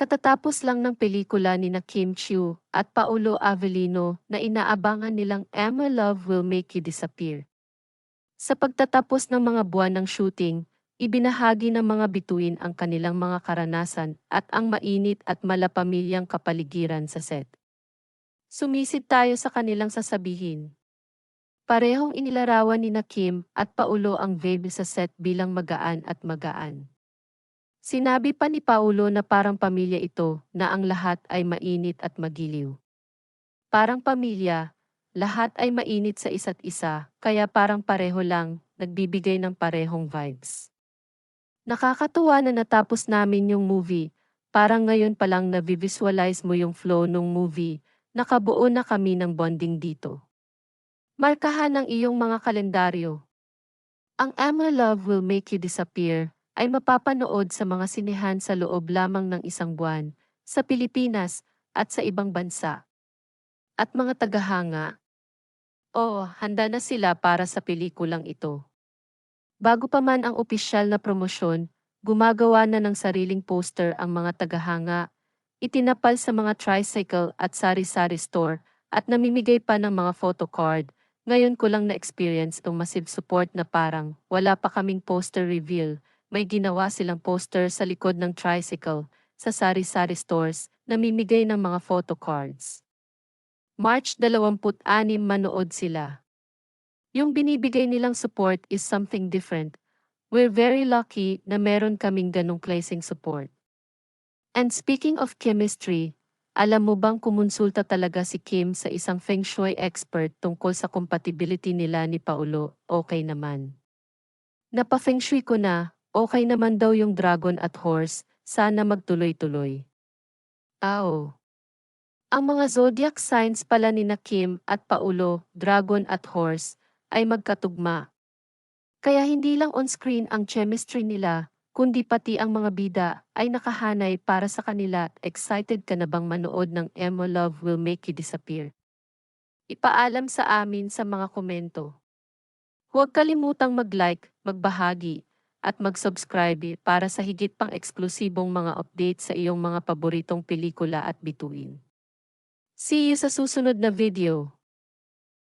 Katatapos lang ng pelikula ni na Kim Chiu at Paulo Avellino na inaabangan nilang Emma Love Will Make You Disappear. Sa pagtatapos ng mga buwan ng shooting, ibinahagi ng mga bituin ang kanilang mga karanasan at ang mainit at malapamilyang kapaligiran sa set. Sumisid tayo sa kanilang sasabihin. Parehong inilarawan ni na Kim at Paulo ang baby sa set bilang magaan at magaan. Sinabi pa ni Paulo na parang pamilya ito, na ang lahat ay mainit at magiliw. Parang pamilya, lahat ay mainit sa isa't isa, kaya parang pareho lang, nagbibigay ng parehong vibes. Nakakatuwa na natapos namin yung movie, parang ngayon pa lang na-visualize mo yung flow ng movie, nakabuo na kami ng bonding dito. Markahan ang iyong mga kalendaryo. Ang Emma Love Will Make You Disappear ay mapapanood sa mga sinehan sa loob lamang ng isang buwan, sa Pilipinas at sa ibang bansa. At mga tagahanga, oo, handa na sila para sa pelikulang ito. Bago pa man ang opisyal na promosyon, gumagawa na ng sariling poster ang mga tagahanga, itinapal sa mga tricycle at sari-sari store, at namimigay pa ng mga photocard. Ngayon ko lang na-experience tong massive support na parang wala pa kaming poster reveal, may ginawa silang poster sa likod ng tricycle sa sari-sari stores, namimigay ng mga photo cards. March 26 manood sila. Yung binibigay nilang support is something different. We're very lucky na meron kaming ganong klaseng support. And speaking of chemistry, alam mo bang kumonsulta talaga si Kim sa isang feng shui expert tungkol sa compatibility nila ni Paulo, okay naman. Napa-feng shui ko na, Okay naman daw yung dragon at horse, sana magtuloy-tuloy. Ao. Ang mga zodiac signs pala ni na Kim at Paulo, dragon at horse, ay magkatugma. Kaya hindi lang on-screen ang chemistry nila, kundi pati ang mga bida ay nakahanay para sa kanila. Excited ka na bang manood ng Emo Love Will Make You Disappear? Ipaalam sa amin sa mga komento. Huwag kalimutang mag-like, magbahagi, at mag-subscribe para sa higit pang eksklusibong mga update sa iyong mga paboritong pelikula at bituin. See you sa susunod na video.